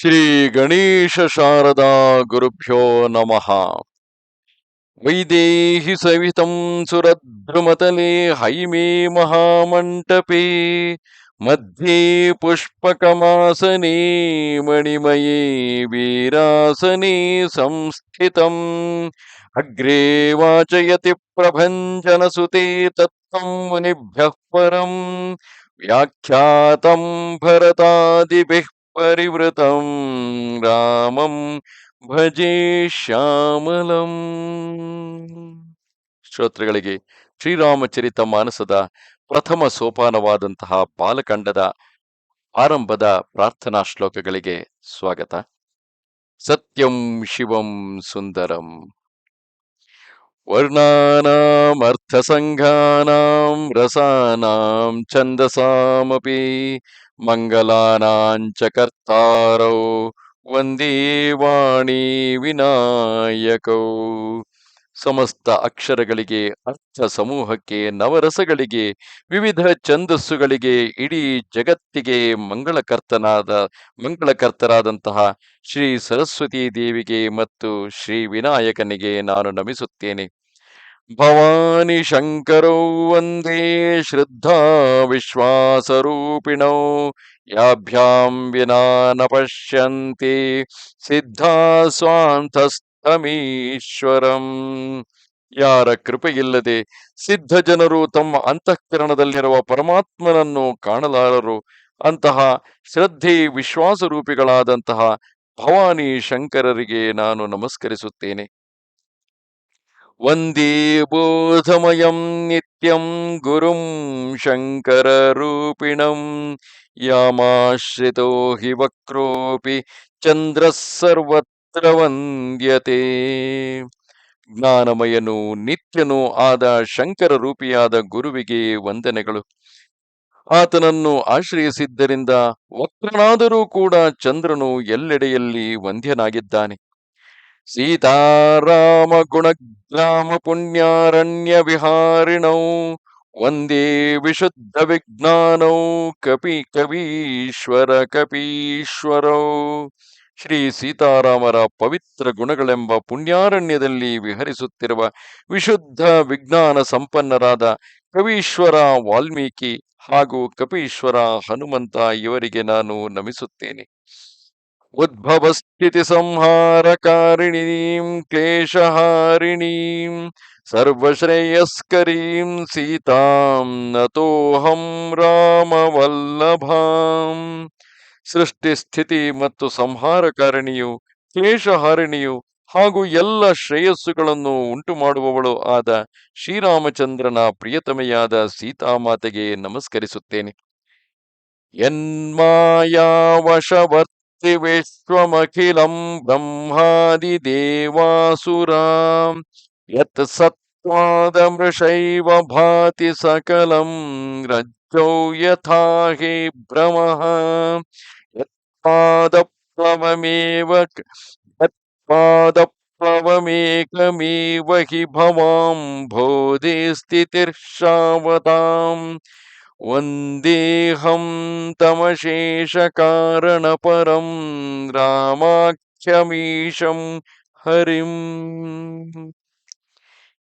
ಶ್ರೀ ಗಣೇಶ ಶಾರದಾ ಗುರುಭ್ಯೋ ನಮಃ. ವೈದೇಹಿ ಸವಿತಂ ಸುರದ್ರುಮತಲೆ ಹೈಮೇ ಮಹಾಮಂಟಪೇ. ಮಧ್ಯೆ ಪುಷ್ಪಕಮಾಸನೆ ಮಣಿಮಯೇ ವೀರಾಸನೆ ಸಂಸ್ಥಿತಂ. ಅಗ್ರೆ ವಾಚಯತಿ ಪ್ರಭಂಜನಸುತೆ ತತ್ವಂ ಮುನಿಭ್ಯಃ ಪರಂ. ವ್ಯಾಖ್ಯಾತಂ ಭರತಾದಿಭಿಃ ಪರಿವೃತಂ ರಾಮಂ ಭಜೆ ಶ್ಯಾಮಲಂ ಶ್ರೋತೃಗಳಿಗೆ ಶ್ರೀರಾಮಚರಿತ ಮಾನಸದ ಪ್ರಥಮ ಸೋಪಾನವಾದಂತಹ ಬಾಲಕಂಡದ ಆರಂಭದ ಪ್ರಾರ್ಥನಾ ಶ್ಲೋಕಗಳಿಗೆ ಸ್ವಾಗತ. ಸತ್ಯಂ ಶಿವಂ ಸುಂದರಂ. ವರ್ಣಾನಾಮರ್ಥಸಂಘಾನಾಂ ರಸಾನಾಂ ಛಂದಸಾಮಪಿ ಮಂಗಲಾನಾಂಚ ಕರ್ತಾರೌ, ವಂದೇ ವಾಣಿ ವಿನಾಯಕೌ. ಸಮಸ್ತ ಅಕ್ಷರಗಳಿಗೆ, ಅರ್ಥ ಸಮೂಹಕ್ಕೆ, ನವರಸಗಳಿಗೆ, ವಿವಿಧ ಛಂದಸ್ಸುಗಳಿಗೆ, ಇಡೀ ಜಗತ್ತಿಗೆ ಮಂಗಳಕರ್ತನಾದ, ಮಂಗಳಕರ್ತರಾದಂತಹ ಶ್ರೀ ಸರಸ್ವತಿ ದೇವಿಗೆ ಮತ್ತು ಶ್ರೀ ವಿನಾಯಕನಿಗೆ ನಾನು ನಮಿಸುತ್ತೇನೆ. ಭವಾನಿ ಶಂಕರೌ ವಂದೇ ಶ್ರದ್ಧಾ ವಿಶ್ವಾಸರೂಪಿಣೌ, ಯಾಭ್ಯಾಂ ವಿನಾ ನ ಪಶ್ಯಂತಿ ಸಿದ್ಧಾ ಸ್ವಾಂತಸ್ತಮೀಶ್ವರಂ. ಯಾರ ಕೃಪೆಯಿಲ್ಲದೆ ಸಿದ್ಧ ಜನರು ತಮ್ಮ ಅಂತಃಕರಣದಲ್ಲಿರುವ ಪರಮಾತ್ಮನನ್ನು ಕಾಣಲಾರರು, ಅಂತಹ ಶ್ರದ್ಧೆ ವಿಶ್ವಾಸರೂಪಿಗಳಾದಂತಹ ಭವಾನಿ ಶಂಕರರಿಗೆ ನಾನು ನಮಸ್ಕರಿಸುತ್ತೇನೆ. ವಂದೇ ಬೋಧಮಯಂ ನಿತ್ಯಂ ಗುರುಂ ಶಂಕರರೂಪಿಣಂ ಯಾಮಾಶ್ರಿತೋ ಹಿ ವಕ್ರೋಪಿ ಚಂದ್ರಸರ್ವತ್ರ ವಂದ್ಯತೆ ಜ್ಞಾನಮಯನು ನಿತ್ಯನೂ ಆದ ಶಂಕರ ರೂಪಿಯಾದ ಗುರುವಿಗೆ ವಂದನೆಗಳು। ಆತನನ್ನು ಆಶ್ರಯಿಸಿದ್ದರಿಂದ ವಕ್ರನಾದರೂ ಕೂಡ ಚಂದ್ರನು ಎಲ್ಲೆಡೆಯಲ್ಲಿ ವಂದ್ಯನಾಗಿದ್ದಾನೆ। ಸೀತಾರಾಮ ಗುಣಗ್ರಾಮ ಪುಣ್ಯಾರಣ್ಯ ವಿಹಾರಿಣೌ ವಂದೇ ವಿಶುದ್ಧ ವಿಜ್ಞಾನೌ ಕಪಿ ಕವೀಶ್ವರ ಕಪೀಶ್ವರೌ. ಶ್ರೀ ಸೀತಾರಾಮರ ಪವಿತ್ರ ಗುಣಗಳೆಂಬ ಪುಣ್ಯಾರಣ್ಯದಲ್ಲಿ ವಿಹರಿಸುತ್ತಿರುವ ವಿಶುದ್ಧ ವಿಜ್ಞಾನ ಸಂಪನ್ನರಾದ ಕವೀಶ್ವರ ವಾಲ್ಮೀಕಿ ಹಾಗೂ ಕಪೀಶ್ವರ ಹನುಮಂತ ಇವರಿಗೆ ನಾನು ನಮಿಸುತ್ತೇನೆ. ಸಂಹಾರಕಾರಿಣೀಂ ಕ್ಲೇಶಹಾರಿಣೀಂ, ಸರ್ವಶ್ರೇಯಸ್ಕರೀಂ, ಸೀತಾಂ ನತೋಹಂ ರಾಮವಲ್ಲಭಾಂ. ಸೃಷ್ಟಿ ಸ್ಥಿತಿ ಮತ್ತು ಸಂಹಾರಕಾರಿಣಿಯು, ಕ್ಲೇಶಹಾರಿಣಿಯು ಹಾಗೂ ಎಲ್ಲ ಶ್ರೇಯಸ್ಸುಗಳನ್ನು ಉಂಟು ಮಾಡುವವಳು ಆದ ಶ್ರೀರಾಮಚಂದ್ರನ ಪ್ರಿಯತಮೆಯಾದ ಸೀತಾಮಾತೆಗೆ ನಮಸ್ಕರಿಸುತ್ತೇನೆ. ಯನ್ಮಾಯಾವಶವರ್ತಿ त्रिविश्वमखिलं ब्रह्मादिदेवासुरां यत् सत्त्वादमृषैव भाति सकलं रज्जौ यथा हि भ्रमः यत्पादप्लवमेव यत्पादप्लवमेकमेव हि भवां भोधि स्थितिर्षावताम् ಸ್ಥಿತಿರ್ಷಾವತಾಂ ಕಾರಣ ಪರಂ ರಾಮಾಖ್ಯಮೀಶಂ ಹರಿಂ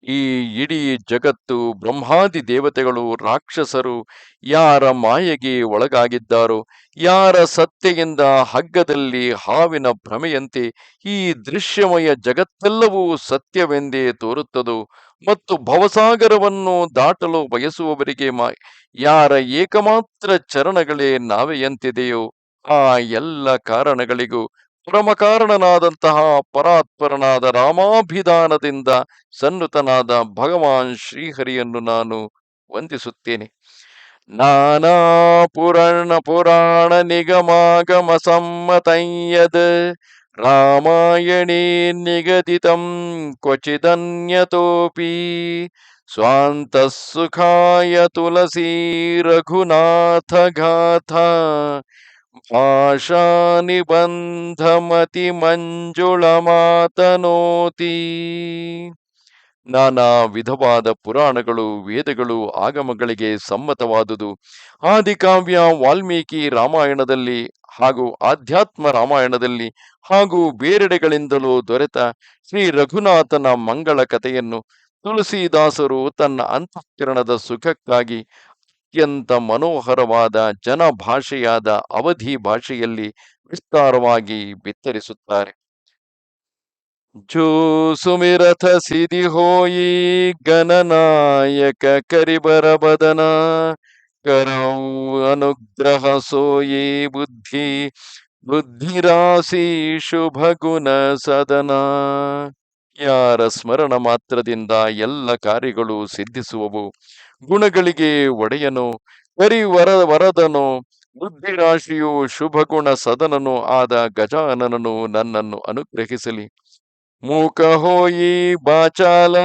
ಈ ಇಡೀ ಜಗತ್ತು ಬ್ರಹ್ಮಾದಿ ದೇವತೆಗಳು ರಾಕ್ಷಸರು ಯಾರ ಮಾಯೆಗೆ ಒಳಗಾಗಿದ್ದಾರೋ, ಯಾರ ಸತ್ತೆಯಿಂದ ಹಗ್ಗದಲ್ಲಿ ಹಾವಿನ ಭ್ರಮೆಯಂತೆ ಈ ದೃಶ್ಯಮಯ ಜಗತ್ತೆಲ್ಲವೂ ಸತ್ಯವೆಂದೇ ತೋರುತ್ತದೋ ಮತ್ತು ಭವಸಾಗರವನ್ನು ದಾಟಲು ಬಯಸುವವರಿಗೆ ಯಾರ ಏಕಮಾತ್ರ ಚರಣಗಳೇ ನಾವೆಯಂತಿದೆಯೋ ಆ ಎಲ್ಲ ಕಾರಣಗಳಿಗೂ ಪರಮಕಾರಣನಾದಂತಹ ಪರಾತ್ಪರನಾದ ರಾಮಾಭಿಧಾನದಿಂದ ಸನ್ನುತನಾದ ಭಗವಾನ್ ಶ್ರೀಹರಿಯನ್ನು ನಾನು ವಂದಿಸುತ್ತೇನೆ. ನಾನಾ ಪುರಾಣ ಪುರಾಣ ನಿಗಮಾಗಮ ಸಮ್ಮತಯ್ಯದ್ ಸ್ವಾಂತಃ ಸುಖಾಯ ತುಲಸಿ ರಘುನಾಥ ಗಾಥಾ ಭಾಷಾ ನಿಬಂಧಮತಿ ಮಂಜುಳ ಮಾತನೋತಿ ನಾನಾ ವಿಧವಾದ ಪುರಾಣಗಳು, ವೇದಗಳು, ಆಗಮಗಳಿಗೆ ಸಮ್ಮತವಾದುದು. ಆದಿಕಾವ್ಯ ವಾಲ್ಮೀಕಿ ರಾಮಾಯಣದಲ್ಲಿ ಹಾಗೂ ಆಧ್ಯಾತ್ಮ ರಾಮಾಯಣದಲ್ಲಿ ಹಾಗೂ ಬೇರೆಡೆಗಳಿಂದಲೂ ದೊರೆತ ಶ್ರೀ ರಘುನಾಥನ ಮಂಗಳ ಕಥೆಯನ್ನು ತುಳಸಿದಾಸರು ತನ್ನ ಅಂತಃಕರಣದ ಸುಖಕ್ಕಾಗಿ ಅತ್ಯಂತ ಮನೋಹರವಾದ ಜನ ಭಾಷೆಯಾದ ಅವಧಿ ಭಾಷೆಯಲ್ಲಿ ವಿಸ್ತಾರವಾಗಿ ಬಿತ್ತರಿಸುತ್ತಾರೆ. ಜೋ ಸುಮಿರಥ ಸಿದಿ ಹೋಯಿ ಗಣನಾಯಕ ಕರಿಬರ ಬದನ ಕರೌ ಅನುಗ್ರಹ ಸೋಯಿ ಬುದ್ಧಿ ಬುದ್ಧಿರಾಸಿ ಶುಭ ಗುಣ ಸದನ ಯಾರ ಸ್ಮರಣ ಮಾತ್ರದಿಂದ ಎಲ್ಲ ಕಾರ್ಯಗಳು ಸಿದ್ಧಿಸುವವು. ಗುಣಗಳಿಗೆ ಒಡೆಯನು ಕರಿವರ ವರದನು, ಬುದ್ಧಿರಾಶಿಯು ಶುಭ ಗುಣ ಸದನನು ಆದ ಗಜಾನನನು ನನ್ನನ್ನು ಅನುಗ್ರಹಿಸಲಿ. ಮೂಕ ಹೋಯಿ ಬಾಚಾಲ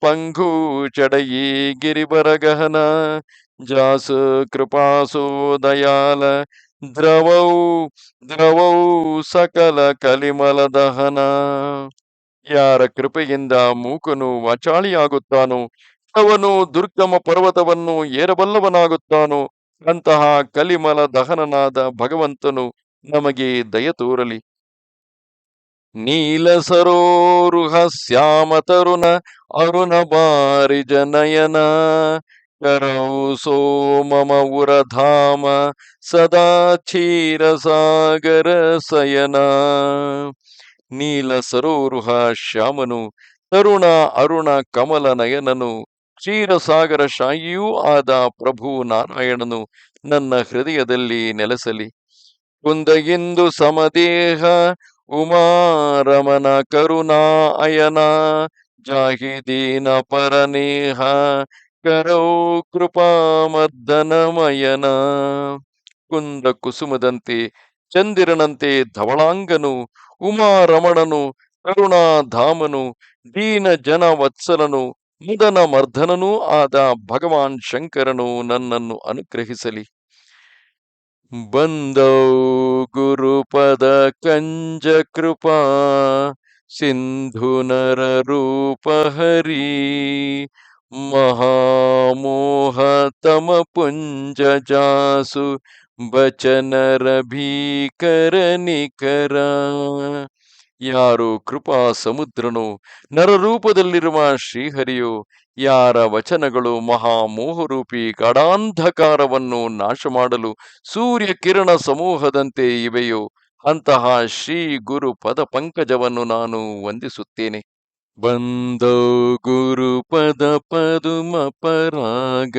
ಪಂಗು ಚಡಯಿ ಗಿರಿಬರಗಹನ ಜಾಸು ಕೃಪಾಸು ದಯಾಲ ದ್ರವೌ ದ್ರವೌ ಸಕಲ ಕಲಿಮಲ ದಹನ ಯಾರ ಕೃಪೆಯಿಂದ ಮೂಕನು ವಾಚಾಳಿಯಾಗುತ್ತಾನೋ ಅವನು ದುರ್ಗಮ ಪರ್ವತವನ್ನು ಏರಬಲ್ಲವನಾಗುತ್ತಾನೋ ಅಂತಹ ಕಲಿಮಲ ದಹನನಾದ ಭಗವಂತನು ನಮಗೆ ದಯ ತೋರಲಿ ನೀಲ ಸರೋರುಹ ಶ್ಯಾಮ ತರುಣ ಅರುಣ ಬಾರಿ ಜನಯನ ಕರೌ ಸೋಮಮ ಉರಧಾಮ ಸದಾ ಕ್ಷೀರ ಸಾಗರ ಸಯನ. ನೀಲ ಸರೋರುಹ ಶ್ಯಾಮನು, ತರುಣ ಅರುಣ ಕಮಲ ನಯನನು, ಕ್ಷೀರಸಾಗರ ಶಾಯಿಯೂ ಆದ ಪ್ರಭು ನಾರಾಯಣನು ನನ್ನ ಹೃದಯದಲ್ಲಿ ನೆಲೆಸಲಿ. ಕುಂದಗಿಂದು ಸಮದೇಹ ಉಮಾರಮನ ಕರುಣಾ ಅಯನ ಜಾಹಿದೀನ ಪರನೇಹ ಕರೌ ಕೃಪಾ ಮದ್ದನಮಯನ ಕುಂದ ಕುಸುಮದಂತೆ ಚಂದಿರನಂತೆ ಧವಳಾಂಗನು. ಉಮಾರಮಣನು ಕರುಣಾಧಾಮನು. ದೀನ ಜನ ವತ್ಸಲನು ಮುದನ ಮರ್ಧನನೂ ಆದ ಭಗವಾನ್ ಶಂಕರನು ನನ್ನನ್ನು ಅನುಗ್ರಹಿಸಲಿ. ಬಂದೌ ಗುರುಪದ ಕಂಜ ಕೃಪಾ ಸಿಂಧು ನರ ರೂಪ ಹರಿ. ಮಹಾಮೋಹ ತಮ ನಿಖರ ಯಾರು ಕೃಪಾ ಸಮುದ್ರನು ನರರೂಪದಲ್ಲಿರುವ ಶ್ರೀಹರಿಯು ಯಾರ ವಚನಗಳು ಮಹಾಮೋಹರೂಪಿ ಗಡಾಂಧಕಾರವನ್ನು ನಾಶ ಮಾಡಲು ಸೂರ್ಯ ಕಿರಣ ಸಮೂಹದಂತೆ ಇವೆಯೋ, ಅಂತಹ ಶ್ರೀ ಗುರು ಪದ ಪಂಕಜವನ್ನು ನಾನು ವಂದಿಸುತ್ತೇನೆ. ಪರಾಗ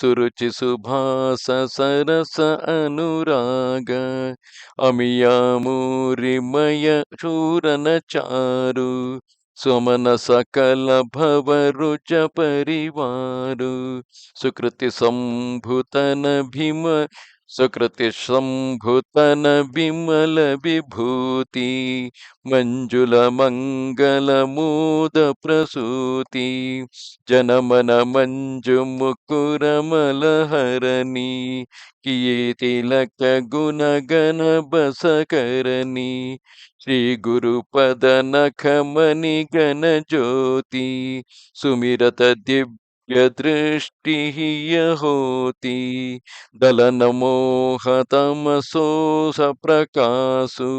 ಸುರುಚಿ ಸುಭಾಸ ಸರಸ ಅನುರಾಗ, ಅಮಿಯ ಮೂರಿಮಯ ಶೂರನ ಚಾರು, ಸ್ವಮನ ಸಕಲ ಭವರುಚ ಪರಿವಾರು, ಸುಕೃತಿ ಸಂಭುತನ ಭೀಮ ಸುಕೃತಿ ಸಂಭುತನ ಬಿಮಲ ವಿಭೂತಿ ಮಂಜುಲ ಮಂಗಲ ಮೋದ ಪ್ರಸೂತಿ ಜನಮನ यदृष्टिः स प्रकाशु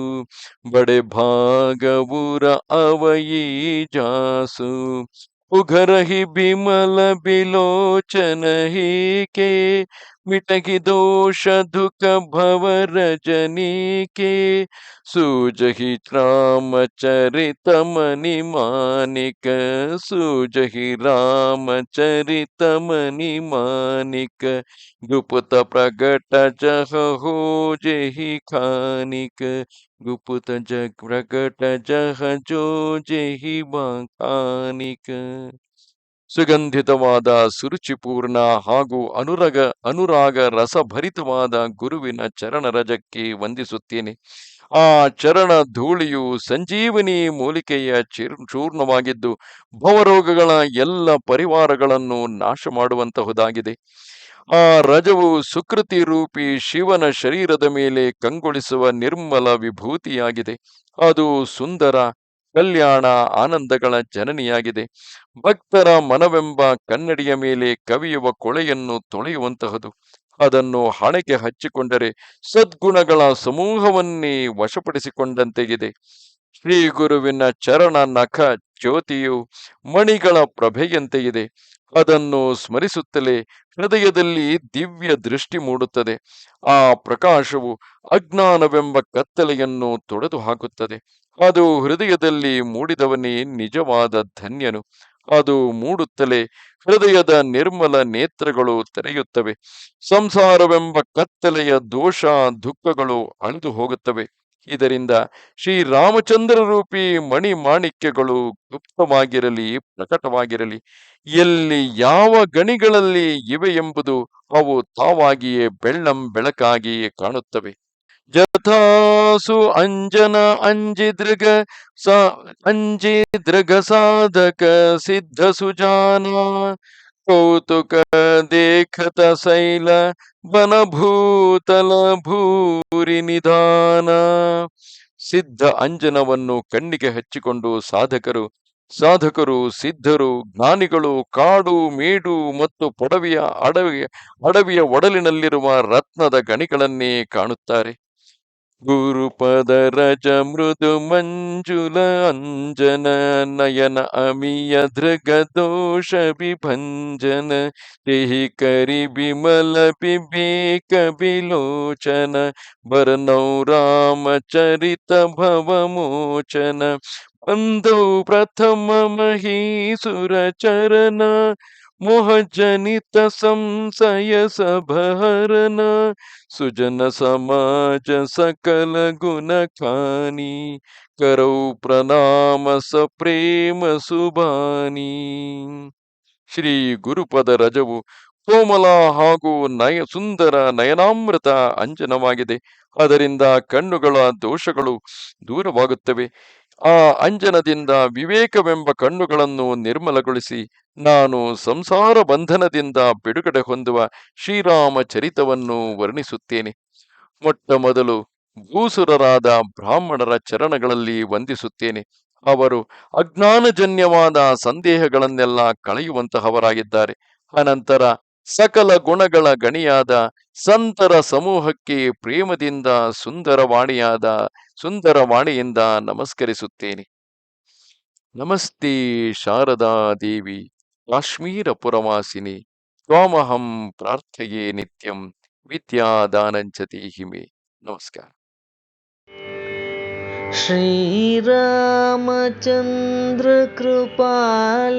बडे भागवुर अवयी जासु। उघरहि बिमल बिलोचन ही के मिटहि दोष दुख भव रजनी के। सूजहि रामचरित मनि मानिक। सूजहि रामचरित मनि मानिक। गुप्त प्रगट जह हो जेहि खानिक। गुप्त जग प्रगट जह जो जेहि बाखानिक ಸುಗಂಧಿತವಾದ, ಸುರುಚಿಪೂರ್ಣ ಹಾಗೂ ಅನುರಗ, ಅನುರಾಗ ರಸಭರಿತವಾದ ಗುರುವಿನ ಚರಣ ರಜಕ್ಕೆ ವಂದಿಸುತ್ತೇನೆ. ಆ ಚರಣ ಧೂಳಿಯು ಸಂಜೀವನಿ ಮೂಲಿಕೆಯ ಚಿರ್, ಚೂರ್ಣವಾಗಿದ್ದು, ಭವರೋಗಗಳ ಎಲ್ಲ ಪರಿವಾರಗಳನ್ನು ನಾಶ ಮಾಡುವಂತಹುದಾಗಿದೆ ಆ ರಜವು ಸುಕೃತಿ ರೂಪಿ ಶಿವನ ಶರೀರದ ಮೇಲೆ ಕಂಗೊಳಿಸುವ ನಿರ್ಮಲ ವಿಭೂತಿಯಾಗಿದೆ. ಅದು ಸುಂದರ ಕಲ್ಯಾಣ ಆನಂದಗಳ ಜನನಿಯಾಗಿದೆ. ಭಕ್ತರ ಮನವೆಂಬ ಕನ್ನಡಿಯ ಮೇಲೆ ಕವಿಯುವ ಕೊಳೆಯನ್ನು ತೊಳೆಯುವಂತಹದು. ಅದನ್ನು ಹಣೆಗೆ ಹಚ್ಚಿಕೊಂಡರೆ ಸದ್ಗುಣಗಳ ಸಮೂಹವನ್ನೇ ವಶಪಡಿಸಿಕೊಂಡಂತೆಗಿದೆ. ಶ್ರೀ ಗುರುವಿನ ಚರಣ ನಖ ಜ್ಯೋತಿಯು ಮಣಿಗಳ ಪ್ರಭೆಯಂತೆ ಇದೆ ಅದನ್ನು ಸ್ಮರಿಸುತ್ತಲೇ ಹೃದಯದಲ್ಲಿ ದಿವ್ಯ ದೃಷ್ಟಿ ಮೂಡುತ್ತದೆ. ಆ ಪ್ರಕಾಶವು ಅಜ್ಞಾನವೆಂಬ ಕತ್ತಲೆಯನ್ನು ತೊಡೆದು ಹಾಕುತ್ತದೆ ಅದು ಹೃದಯದಲ್ಲಿ ಮೂಡಿದವನೇ ನಿಜವಾದ ಧನ್ಯನು. ಅದು ಮೂಡುತ್ತಲೇ ಹೃದಯದ ನಿರ್ಮಲ ನೇತ್ರಗಳು ತೆರೆಯುತ್ತವೆ. ಸಂಸಾರವೆಂಬ ಕತ್ತಲೆಯ ದೋಷ ದುಃಖಗಳು ಅಳಿದು ಹೋಗುತ್ತವೆ. ಇದರಿಂದ ಶ್ರೀರಾಮಚಂದ್ರ ರೂಪಿ ಮಣಿ ಮಾಣಿಕ್ಯಗಳು ಗುಪ್ತವಾಗಿರಲಿ, ಪ್ರಕಟವಾಗಿರಲಿ. ಎಲ್ಲಿ ಯಾವ ಗಣಿಗಳಲ್ಲಿ ಇವೆ ಎಂಬುದು ಅವು ತಾವಾಗಿಯೇ ಬೆಳ್ಳಂ ಬೆಳಕಾಗಿಯೇ ಕಾಣುತ್ತವೆ. ಜಥಾಸು ಅಂಜನ ಅಂಜಿದೃಗ ಸ ಅಂಜಿದೃಗ ಸಾಧಕ ಸಿದ್ಧ ಸುಜಾನ ಕೌತುಕ ದೇಖತ ಶೈಲ ಬನಭೂತಲ ಭೂರಿ ನಿಧಾನ ಸಿದ್ಧ ಅಂಜನವನ್ನು ಕಣ್ಣಿಗೆ ಹಚ್ಚಿಕೊಂಡು ಸಾಧಕರು ಸಾಧಕರು, ಸಿದ್ಧರು, ಜ್ಞಾನಿಗಳು, ಕಾಡು, ಮೇಡು ಮತ್ತು ಪೊಡವಿಯ ಅಡವಿಯ ಅಡವಿಯ ಒಡಲಿನಲ್ಲಿರುವ ರತ್ನದ ಗಣಿಗಳನ್ನೇ ಕಾಣುತ್ತಾರೆ. ಗುರುಪದ ರಜ ಮೃದು ಮಂಜುಲ ಅಂಜನ ನಯನ ಅಮಿಯ ಧೃಗ ದೋಷ ವಿಭಂಜನ ಕರಿ ಬಿಮಲ ಬಿಬೇಕ ಬಿಲೋಚನ ಬರನೌ ರಾಮಚರಿತ ಭವಮೋಚನ ಬಂದೌ ಪ್ರಥಮ ಮಹೀಸುರ ಚರಣ ಮೋಹಜನಿತ ಸಂಸಯ ಸಭಹರನ ಸುಜನ ಸಮಾಜ ಸಕಲ ಗುಣ ಖಾನಿ ಕರೌ ಪ್ರಣಾಮ ಸ ಪ್ರೇಮ ಸುಬಾನಿ ಶ್ರೀ ಗುರುಪದ ರಜವು ಕೋಮಲ ಹಾಗೂ ನಯ ಸುಂದರ ನಯನಾಮೃತ ಅಂಜನವಾಗಿದೆ. ಅದರಿಂದ ಕಣ್ಣುಗಳ ದೋಷಗಳು ದೂರವಾಗುತ್ತವೆ. ಆ ಅಂಜನದಿಂದ ವಿವೇಕವೆಂಬ ಕಣ್ಣುಗಳನ್ನು ನಿರ್ಮಲಗೊಳಿಸಿ, ನಾನು ಸಂಸಾರ ಬಂಧನದಿಂದ ಬಿಡುಗಡೆ ಹೊಂದುವ ಶ್ರೀರಾಮ ಚರಿತವನ್ನು ವರ್ಣಿಸುತ್ತೇನೆ. ಮೊಟ್ಟ ಮೊದಲು ಭೂಸುರರಾದ ಬ್ರಾಹ್ಮಣರ ಚರಣಗಳಲ್ಲಿ ವಂದಿಸುತ್ತೇನೆ. ಅವರು ಅಜ್ಞಾನಜನ್ಯವಾದ ಸಂದೇಹಗಳನ್ನೆಲ್ಲ ಕಳೆಯುವಂತಹವರಾಗಿದ್ದಾರೆ. ಅನಂತರ ಸಕಲ ಗುಣಗಳ ಗಣಿಯಾದ ಸಂತರ ಸಮೂಹಕ್ಕೆ ಪ್ರೇಮದಿಂದ ಸುಂದರವಾಣಿಯಾದ ಸುಂದರವಾಣಿಯಿಂದ ನಮಸ್ಕರಿಸುತ್ತೇನೆ ನಮಸ್ತೆ ಶಾರದಾ ದೇವಿ ಕಾಶ್ಮೀರ ಪುರವಾಸಿನಿ ತ್ವಾಮಹಂ ಪ್ರಾರ್ಥಯೇ ನಿತ್ಯಂ ವಿದ್ಯಾದಾನಂಚತಿ ಹಿಮೆ ನಮಸ್ಕಾರ श्रीरामचन्द्र कृपाल